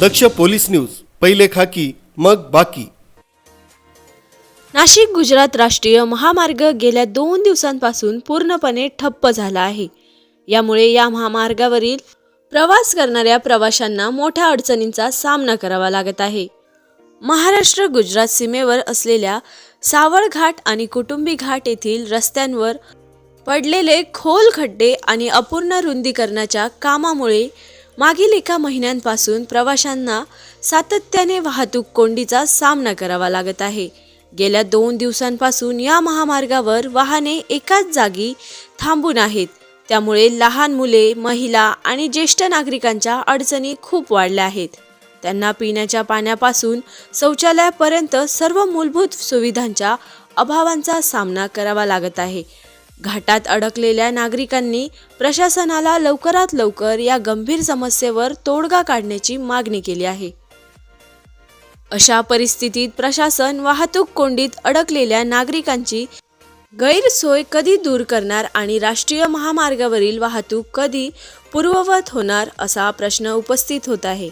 दक्ष police news पहिले खाकी मग बाकी. नाशिक गुजरात राष्ट्रीय महामार्ग गेल्या दोन दिवसांपासून पूर्णपणे ठप्प झाला आहे. यामुळे या महामार्गावरील प्रवास करणाऱ्या प्रवाशांना मोठ्या अडचणींचा सामना करावा लागत आहे. महाराष्ट्र गुजरात सीमेवर असलेल्या सावळघाट आणि कुटुंबी घाट येथील रस्त्यांवर पडलेले खोल खड्डे आणि अपूर्ण रुंदीकरणाच्या कामामुळे मागील एका महिन्यांपासून प्रवाशांना सातत्याने वाहतूक कोंडीचा सामना करावा लागत आहे. गेल्या दोन दिवसांपासून या महामार्गावर वाहने एकाच जागी थांबून आहेत. त्यामुळे लहान मुले महिला आणि ज्येष्ठ नागरिकांच्या अडचणी खूप वाढल्या आहेत. त्यांना पिण्याच्या पाण्यापासून शौचालयापर्यंत सर्व मूलभूत सुविधांच्या अभावांचा सामना करावा लागत आहे. घाटात अडकलेल्या नागरिकांनी प्रशासनाला लवकरात लवकर या गंभीर समस्येवर तोडगा काढण्याची मागणी केली आहे. अशा परिस्थितीत प्रशासन वाहतूक कोंडीत अडकलेल्या नागरिकांची गैरसोय कधी दूर करणार आणि राष्ट्रीय महामार्गावरील वाहतूक कधी पूर्ववत होणार असा प्रश्न उपस्थित होत आहे.